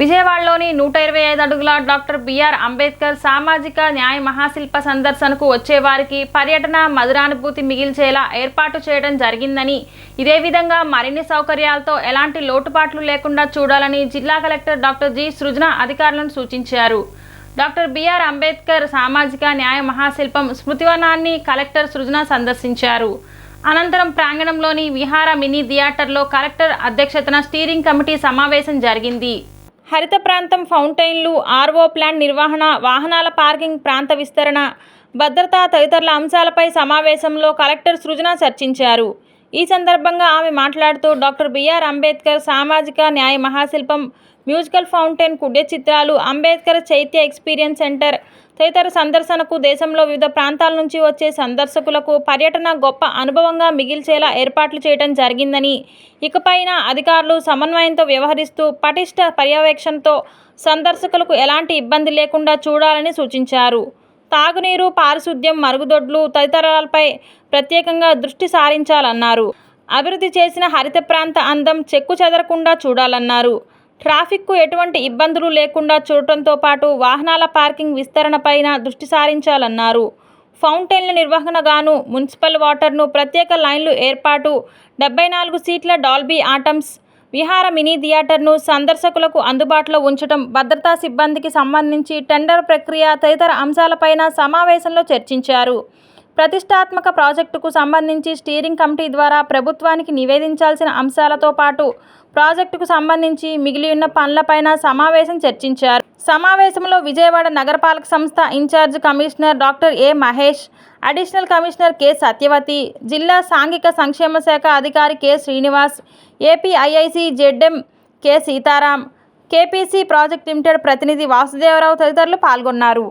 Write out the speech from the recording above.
విజయవాడలోని నూట ఇరవై ఐదు అడుగుల డాక్టర్ బిఆర్ అంబేద్కర్ సామాజిక న్యాయ మహాశిల్ప సందర్శనకు వచ్చేవారికి పర్యటన మధురానుభూతి మిగిల్చేలా ఏర్పాటు చేయడం జరిగిందని. ఇదే విధంగా మరిన్ని సౌకర్యాలతో ఎలాంటి లోటుపాట్లు లేకుండా చూడాలని జిల్లా కలెక్టర్ డాక్టర్ జి. సృజన అధికారులను సూచించారు. డాక్టర్ బిఆర్ అంబేద్కర్ సామాజిక న్యాయ మహాశిల్పం స్మృతివనాన్ని కలెక్టర్ సృజన సందర్శించారు. అనంతరం ప్రాంగణంలోని విహార మినీ థియేటర్లో కలెక్టర్ అధ్యక్షతన స్టీరింగ్ కమిటీ సమావేశం జరిగింది. హరిత ప్రాంతం ఫౌంటైన్లు ఆర్ఓ ప్లాంట్ నిర్వహణ వాహనాల పార్కింగ్ ప్రాంత విస్తరణ భద్రత తదితరుల అంశాలపై సమావేశంలో కలెక్టర్ సృజన చర్చించారు. ఈ సందర్భంగా ఆమె మాట్లాడుతూ డాక్టర్ బిఆర్ అంబేద్కర్ సామాజిక న్యాయ మహాశిల్పం మ్యూజికల్ ఫౌంటైన్ కుడ్య చిత్రాలు అంబేద్కర్ చైత్య ఎక్స్పీరియన్స్ సెంటర్ తదితర సందర్శనకు దేశంలో వివిధ ప్రాంతాల నుంచి వచ్చే సందర్శకులకు పర్యటన గొప్ప అనుభవంగా మిగిల్చేలా ఏర్పాట్లు చేయడం జరిగిందని. ఇకపైన అధికారులు సమన్వయంతో వ్యవహరిస్తూ పటిష్ట పర్యవేక్షణతో సందర్శకులకు ఎలాంటి ఇబ్బంది లేకుండా చూడాలని సూచించారు. తాగునీరు పారిశుద్ధ్యం మరుగుదొడ్లు తదితరాలపై ప్రత్యేకంగా దృష్టి సారించాలన్నారు. అభివృద్ధి చేసిన హరిత ప్రాంత అందం చెక్కు చెదరకుండా చూడాలన్నారు. ట్రాఫిక్కు ఎటువంటి ఇబ్బందులు లేకుండా చూడటంతో పాటు వాహనాల పార్కింగ్ విస్తరణపైన దృష్టి సారించాలన్నారు. ఫౌంటైన్ల నిర్వహణగాను మున్సిపల్ వాటర్ను ప్రత్యేక లైన్లు ఏర్పాటు డెబ్బై నాలుగు సీట్ల డాల్బీ ఆటమ్స్ విహార మినీ థియేటర్ను సందర్శకులకు అందుబాటులో ఉంచడం భద్రతా సిబ్బందికి సంబంధించి టెండర్ ప్రక్రియ తదితర అంశాలపైన సమావేశంలో చర్చించారు. ప్రతిష్టాత్మక ప్రాజెక్టుకు సంబంధించి స్టీరింగ్ కమిటీ ద్వారా ప్రభుత్వానికి నివేదించాల్సిన అంశాలతో పాటు ప్రాజెక్టుకు సంబంధించి మిగిలి ఉన్న పనులపైన సమావేశం చర్చించారు. సమావేశంలో విజయవాడ నగరపాలక సంస్థ in charge commissioner doctor A Mahesh additional commissioner K Satyavathi జిల్లా సాంఘిక సంక్షేమ శాఖ అధికారి K Srinivas APIIC ZM K Sitaram KPC project limited ప్రతినిధి వాసుదేవరావు తదితరులు పాల్గొన్నారు.